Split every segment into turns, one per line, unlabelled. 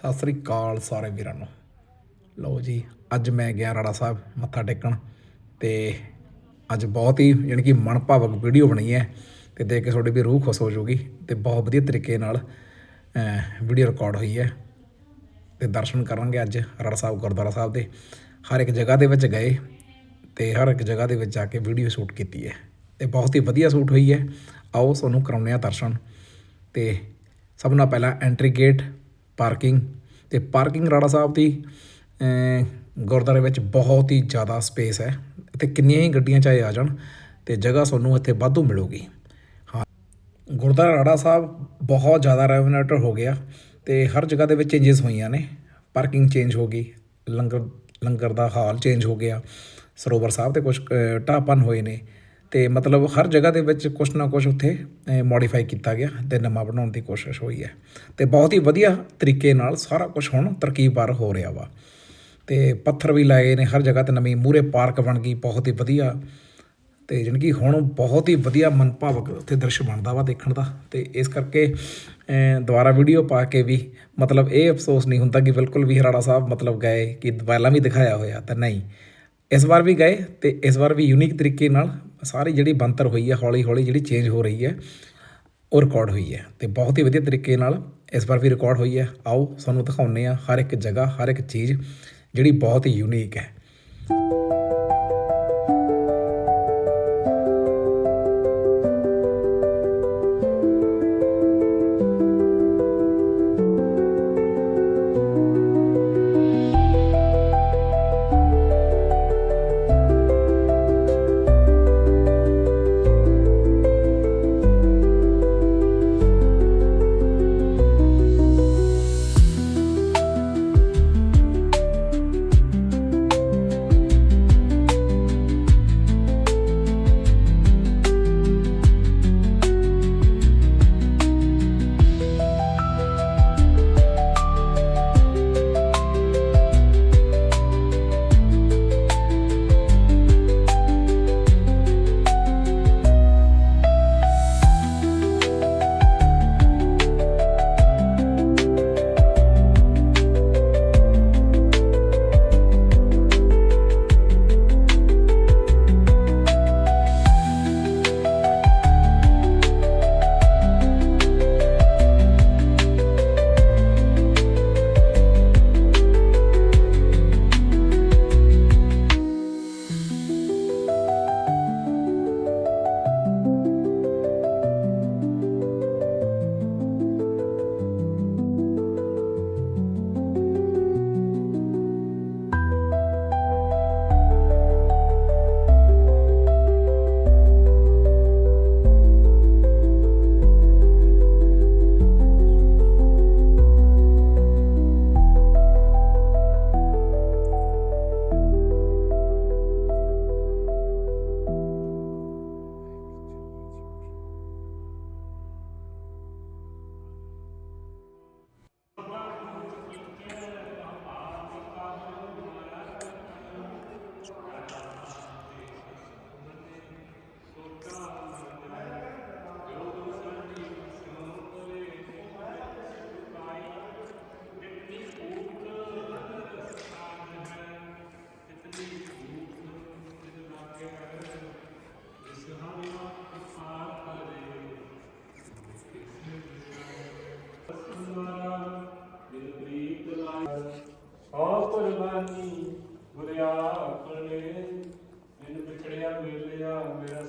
ਸਤਿ ਸ੍ਰੀ ਅਕਾਲ ਸਾਰੇ ਵੀਰਾਂ ਨੂੰ। ਲਓ ਜੀ, ਅੱਜ ਮੈਂ ਗਿਆ ਰਾੜਾ ਸਾਹਿਬ ਮੱਥਾ ਟੇਕਣ ਤੇ ਅੱਜ ਬਹੁਤ ਹੀ ਯਾਨੀ ਕਿ ਮਨ ਭਾਵਕ ਵੀਡੀਓ ਬਣੀ ਹੈ ਤੇ ਦੇਖ ਕੇ ਤੁਹਾਡੀ ਵੀ ਰੂਹ ਖੁਸ਼ ਹੋ ਜਾਊਗੀ ਤੇ ਬਹੁਤ ਵਧੀਆ ਤਰੀਕੇ ਨਾਲ ਵੀਡੀਓ ਰਿਕਾਰਡ ਹੋਈ ਹੈ ਤੇ ਦਰਸ਼ਨ ਕਰਾਂਗੇ ਅੱਜ ਰਾੜਾ ਸਾਹਿਬ, ਗੁਰਦੁਆਰਾ ਸਾਹਿਬ ਦੇ। ਹਰ ਇੱਕ ਜਗ੍ਹਾ ਦੇ ਵਿੱਚ ਗਏ ਤੇ ਹਰ ਇੱਕ ਜਗ੍ਹਾ ਦੇ ਵਿੱਚ ਜਾ ਕੇ ਵੀਡੀਓ ਸ਼ੂਟ ਕੀਤੀ ਹੈ ਤੇ ਬਹੁਤ ਹੀ ਵਧੀਆ ਸ਼ੂਟ ਹੋਈ ਹੈ। ਆਓ ਤੁਹਾਨੂੰ ਕਰਾਉਂਦੇ ਆ ਦਰਸ਼ਨ ਤੇ ਸਭ ਨਾਲ ਪਹਿਲਾਂ ਐਂਟਰੀ ਗੇਟ ਪਾਰਕਿੰਗ ਅਤੇ ਪਾਰਕਿੰਗ ਰਾੜਾ ਸਾਹਿਬ ਦੀ ਗੁਰਦੁਆਰੇ ਵਿੱਚ ਬਹੁਤ ਹੀ ਜ਼ਿਆਦਾ ਸਪੇਸ ਹੈ। ਇੱਥੇ ਕਿੰਨੀਆਂ ਹੀ ਗੱਡੀਆਂ ਚਾਹੇ ਆ ਜਾਣ ਤੇ ਜਗ੍ਹਾ ਤੁਹਾਨੂੰ ਇੱਥੇ ਵਾਧੂ ਮਿਲੂਗੀ। ਹਾਂ, ਗੁਰਦੁਆਰਾ ਰਾੜਾ ਸਾਹਿਬ ਬਹੁਤ ਜ਼ਿਆਦਾ ਰੈਵਨੇਟਰ ਹੋ ਗਿਆ ਤੇ ਹਰ ਜਗ੍ਹਾ ਦੇ ਵਿੱਚ ਚੇਂਜਸ ਹੋਈਆਂ ਨੇ। ਪਾਰਕਿੰਗ ਚੇਂਜ ਹੋ ਗਈ, ਲੰਗਰ ਲੰਗਰ ਦਾ ਹਾਲ ਚੇਂਜ ਹੋ ਗਿਆ। ਸਰੋਵਰ ਸਾਹਿਬ ਤੇ ਕੁਝ ਢਾਪਨ ਹੋਏ ਨੇ। ਤੇ ਮਤਲਬ ਹਰ ਜਗ੍ਹਾ ਦੇ ਵਿੱਚ ਕੁਛ ਨਾ ਕੁਛ ਉੱਥੇ ਮੋਡੀਫਾਈ ਕੀਤਾ ਗਿਆ ਤੇ ਨਵਾਂ ਬਣਾਉਣ ਦੀ ਕੋਸ਼ਿਸ਼ ਹੋਈ ਹੈ। ਤੇ ਬਹੁਤ ਹੀ ਵਧੀਆ ਤਰੀਕੇ ਨਾਲ ਸਾਰਾ ਕੁਝ ਹੁਣ ਤਰਕੀਬਵਾਰ ਹੋ ਰਿਹਾ ਵਾ। ਤੇ ਪੱਥਰ ਵੀ ਲਾਏ ਨੇ ਹਰ ਜਗ੍ਹਾ ਤੇ ਨਵੀਂ ਮੂਰੇ ਪਾਰਕ ਬਣ ਗਈ, ਬਹੁਤ ਹੀ ਵਧੀਆ। ਤੇ ਜਾਣੀ ਕਿ ਹੁਣ ਬਹੁਤ ਹੀ ਵਧੀਆ ਮਨਭਾਵਕ ਉੱਥੇ ਦ੍ਰਿਸ਼ ਬਣਦਾ ਵਾ ਦੇਖਣ ਦਾ। ਤੇ ਇਸ ਕਰਕੇ ਦੁਬਾਰਾ ਵੀਡੀਓ ਪਾ ਕੇ ਵੀ ਮਤਲਬ ਇਹ ਅਫਸੋਸ ਨਹੀਂ ਹੁੰਦਾ ਕਿ ਬਿਲਕੁਲ ਵੀ ਹਰਾੜਾ ਸਾਹਿਬ ਮਤਲਬ ਗਏ ਕਿ ਪਹਿਲਾਂ ਵੀ ਦਿਖਾਇਆ ਹੋਇਆ ਤਾਂ ਨਹੀਂ। ਇਸ ਵਾਰ ਵੀ ਗਏ ਤੇ ਇਸ ਵਾਰ ਵੀ ਯੂਨੀਕ ਤਰੀਕੇ ਨਾਲ ਸਾਰੀ ਜਿਹੜੀ ਬੰਤਰ ਹੋਈ ਹੈ, ਹੌਲੀ ਹੌਲੀ ਜਿਹੜੀ ਚੇਂਜ ਹੋ ਰਹੀ ਹੈ, ਉਹ ਰਿਕਾਰਡ ਹੋਈ ਹੈ ਤੇ ਬਹੁਤ ਹੀ ਵਧੀਆ ਤਰੀਕੇ ਨਾਲ ਇਸ ਵਾਰ ਵੀ ਰਿਕਾਰਡ ਹੋਈ ਹੈ। ਆਓ ਤੁਹਾਨੂੰ ਦਿਖਾਉਂਦੇ ਆ ਹਰ ਇੱਕ ਜਗ੍ਹਾ, ਹਰ ਇੱਕ ਚੀਜ਼ ਜਿਹੜੀ ਬਹੁਤ ਹੀ ਯੂਨੀਕ ਹੈ।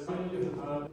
ਮੇਰਾ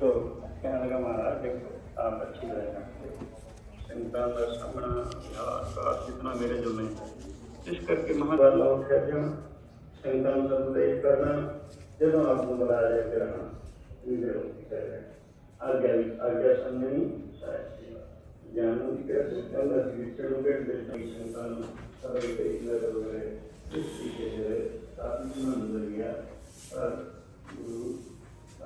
तो कहने लगा महाराज देखो आप अच्छी तरह रखते शंका श्रवण अभ्यास इतना मेरे जो नहीं है इस करके महाराज लोग कहते हैं शंका का उपदेश करना जब आपको बुलाया जाए फिर हाँ। आज्ञा आज्ञा संगनी ज्ञानों की तरह संतान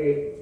que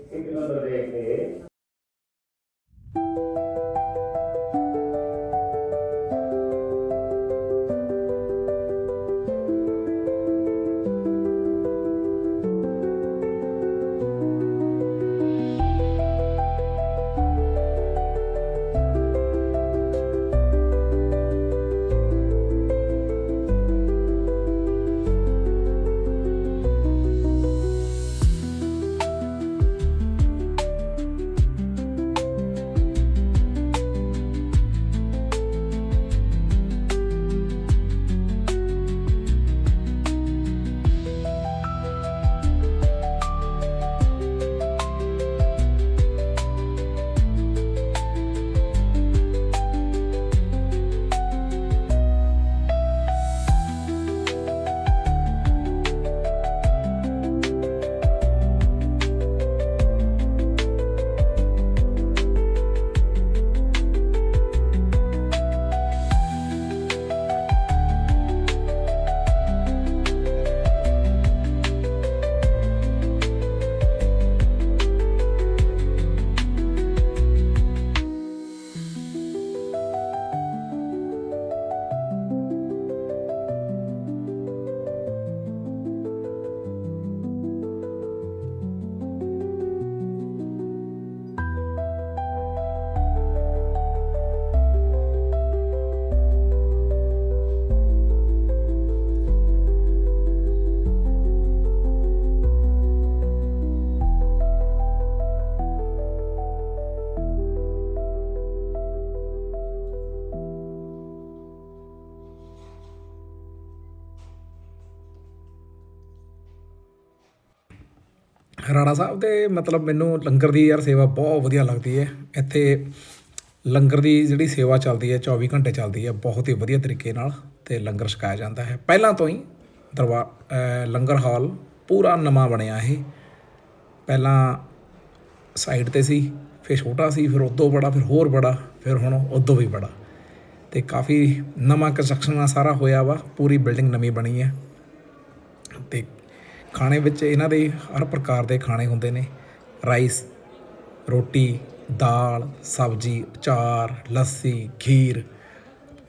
ਰਾਣਾ ਸਾਹਿਬ ਦੇ ਮਤਲਬ ਮੈਨੂੰ ਲੰਗਰ ਦੀ ਯਾਰ ਸੇਵਾ ਬਹੁਤ ਵਧੀਆ ਲੱਗਦੀ ਹੈ। ਇੱਥੇ ਲੰਗਰ ਦੀ ਜਿਹੜੀ ਸੇਵਾ ਚੱਲਦੀ ਹੈ 24 ਘੰਟੇ ਚੱਲਦੀ ਹੈ, ਬਹੁਤ ਹੀ ਵਧੀਆ ਤਰੀਕੇ ਨਾਲ ਤੇ ਲੰਗਰ ਛਕਾਇਆ ਜਾਂਦਾ ਹੈ। ਪਹਿਲਾਂ ਤੋਂ ਹੀ ਦਰਬਾਰ ਲੰਗਰ ਹਾਲ ਪੂਰਾ ਨਵਾਂ ਬਣਿਆ ਇਹ। ਪਹਿਲਾਂ ਸਾਈਡ ਤੇ ਸੀ, ਫਿਰ ਛੋਟਾ ਸੀ, ਫਿਰ ਉਦੋਂ ਬੜਾ, ਫਿਰ ਹੋਰ ਬੜਾ, ਫਿਰ ਹੁਣ ਉਦੋਂ ਵੀ ਬੜਾ। ਤੇ ਕਾਫੀ ਨਵਾਂ ਕੰਸਟਰਕਸ਼ਨ ਨਾਲ ਸਾਰਾ ਹੋਇਆ ਵਾ, ਪੂਰੀ ਬਿਲਡਿੰਗ ਨਵੀਂ ਬਣੀ ਹੈ। ਤੇ ਖਾਣੇ ਵਿੱਚ ਇਹਨਾਂ ਦੇ ਹਰ ਪ੍ਰਕਾਰ ਦੇ ਖਾਣੇ ਹੁੰਦੇ ਨੇ। ਰਾਈਸ, ਰੋਟੀ, ਦਾਲ, ਸਬਜੀ, ਅਚਾਰ, ਲੱਸੀ, ਖੀਰ।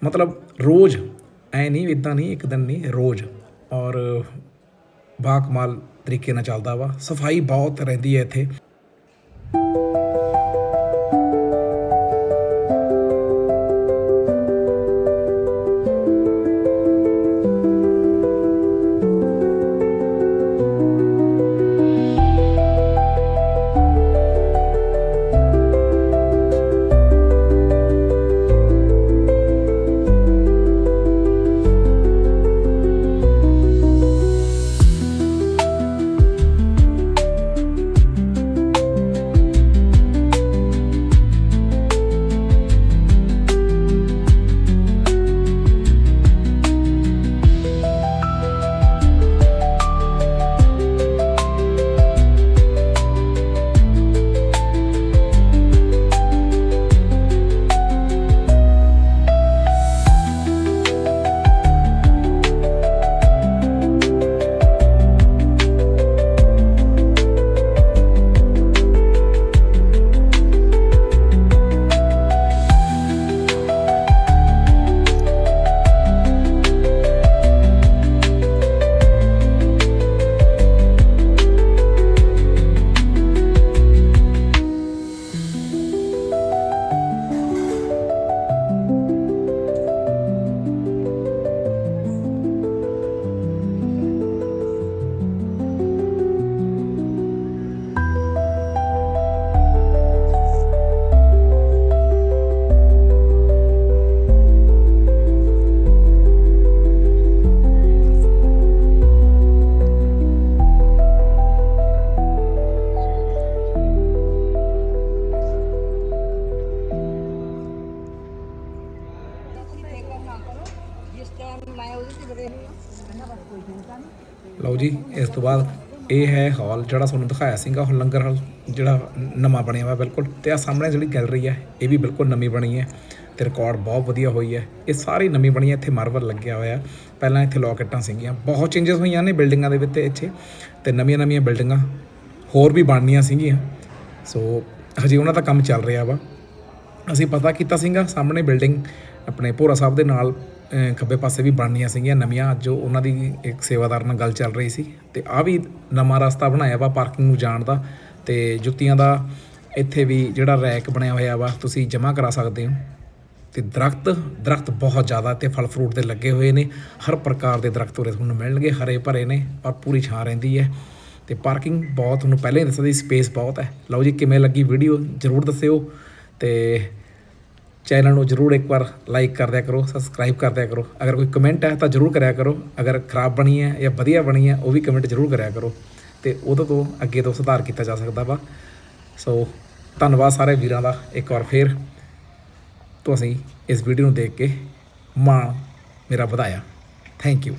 ਮਤਲਬ ਰੋਜ਼, ਐ ਨਹੀਂ ਇਦਾਂ ਨਹੀਂ, ਇੱਕ ਦਿਨ ਨਹੀਂ, ਰੋਜ਼। ਔਰ ਬਾਕਮਾਲ ਤਰੀਕੇ ਨਾਲ ਚੱਲਦਾ ਵਾ। ਸਫ਼ਾਈ ਬਹੁਤ ਰਹਿੰਦੀ ਹੈ ਇੱਥੇ। ਲਓ ਜੀ, ਇਸ ਤੋਂ ਬਾਅਦ ਇਹ ਹੈ ਹਾਲ ਜਿਹੜਾ ਤੁਹਾਨੂੰ ਦਿਖਾਇਆ ਸੀਗਾ ਉਹ ਲੰਗਰ ਹਾਲ, ਜਿਹੜਾ ਨਵਾਂ ਬਣਿਆ ਹੋਇਆ ਬਿਲਕੁਲ। ਤੇ ਆ ਸਾਹਮਣੇ ਜਿਹੜੀ ਗੈਲਰੀ ਹੈ, ਇਹ ਵੀ ਬਿਲਕੁਲ ਨਵੀਂ ਬਣੀ ਹੈ ਤੇ ਰਿਕਾਰਡ ਬਹੁਤ ਵਧੀਆ ਹੋਈ ਹੈ। ਇਹ ਸਾਰੀ ਨਵੀਂ ਬਣੀ ਹੈ, ਇੱਥੇ ਮਾਰਬਲ ਲੱਗਿਆ ਹੋਇਆ ਪਹਿਲਾਂ ਇੱਥੇ ਲੋਕੇਟਾਂ ਸੀਗੀਆਂ, ਬਹੁਤ ਚੇਂਜਸ ਹੋਈਆਂ ਨੇ ਬਿਲਡਿੰਗਾਂ ਦੇ ਵਿੱਚ ਇੱਥੇ। ਤੇ ਨਵੀਆਂ ਨਵੀਆਂ ਬਿਲਡਿੰਗਾਂ ਹੋਰ ਵੀ ਬਣਨੀਆਂ ਸੀਗੀਆਂ। ਸੋ ਹਜੇ ਉਹਨਾਂ ਦਾ ਕੰਮ ਚੱਲ ਰਿਹਾ ਵਾ। ਅਸੀਂ ਪਤਾ ਕੀਤਾ ਸੀਗਾ, ਸਾਹਮਣੇ ਬਿਲਡਿੰਗ ਆਪਣੇ ਭੋਰਾ ਸਾਹਿਬ ਦੇ ਨਾਲ ਖੱਬੇ ਪਾਸੇ ਵੀ ਬਣਨੀਆਂ ਸੀਗੀਆਂ ਨਵੀਆਂ ਜੋ ਉਹਨਾਂ ਦੀ ਇੱਕ ਸੇਵਾਦਾਰ ਨਾਲ ਗੱਲ ਚੱਲ ਰਹੀ ਸੀ। ਤੇ ਆ ਵੀ ਨਵਾਂ ਰਸਤਾ ਬਣਾਇਆ ਵਾ ਪਾਰਕਿੰਗ ਨੂੰ ਜਾਣ ਦਾ, ਤੇ ਜੁੱਤੀਆਂ ਦਾ ਇੱਥੇ ਵੀ ਜਿਹੜਾ ਰੈਕ ਬਣਿਆ ਹੋਇਆ ਵਾ, ਤੁਸੀਂ ਜਮ੍ਹਾਂ ਕਰਾ ਸਕਦੇ ਹੋ। ਤੇ ਦਰਖਤ ਦਰਖਤ ਬਹੁਤ ਜ਼ਿਆਦਾ ਤੇ ਫਲ ਫਰੂਟ ਦੇ ਲੱਗੇ ਹੋਏ ਨੇ, ਹਰ ਪ੍ਰਕਾਰ ਦੇ ਦਰਖਤ ਉਰੇ ਤੁਹਾਨੂੰ ਮਿਲਣਗੇ, ਹਰੇ ਭਰੇ ਨੇ ਔਰ ਪੂਰੀ ਛਾਂ ਰਹਿੰਦੀ ਹੈ। ਤੇ ਪਾਰਕਿੰਗ ਬਹੁਤ, ਤੁਹਾਨੂੰ ਪਹਿਲਾਂ ਹੀ ਦੱਸਿਆ ਸੀ, ਸਪੇਸ ਬਹੁਤ ਹੈ। ਲਓ ਜੀ, ਕਿਵੇਂ ਲੱਗੀ ਵੀਡੀਓ, ਜਰੂਰ ਦੱਸਿਓ। ਤੇ ਚੈਨਲ ਨੂੰ ਜਰੂਰ ਇੱਕ ਵਾਰ ਲਾਈਕ ਕਰ ਦਿਆ ਕਰੋ ਸਬਸਕ੍ਰਾਈਬ ਕਰ ਦਿਆ ਕਰੋ। ਅਗਰ ਕੋਈ ਕਮੈਂਟ ਹੈ ਤਾਂ ਜਰੂਰ ਕਰਿਆ ਕਰੋ। ਅਗਰ ਖਰਾਬ ਬਣੀ ਹੈ ਜਾਂ ਵਧੀਆ ਬਣੀ ਹੈ, ਉਹ ਵੀ ਕਮੈਂਟ ਜਰੂਰ ਕਰਿਆ ਕਰੋ। ਤੇ ਉਹਦੇ ਤੋਂ ਅੱਗੇ ਤੋਂ ਸੁਧਾਰ ਕੀਤਾ ਜਾ ਸਕਦਾ ਵਾ। ਸੋ ਧੰਨਵਾਦ ਸਾਰੇ ਵੀਰਾਂ ਦਾ ਇੱਕ ਵਾਰ ਫੇਰ। ਤੁਸੀਂ ਇਸ ਵੀਡੀਓ ਨੂੰ ਦੇਖ ਕੇ ਮਾਣ ਮੇਰਾ ਵਧਾਇਆ। Thank you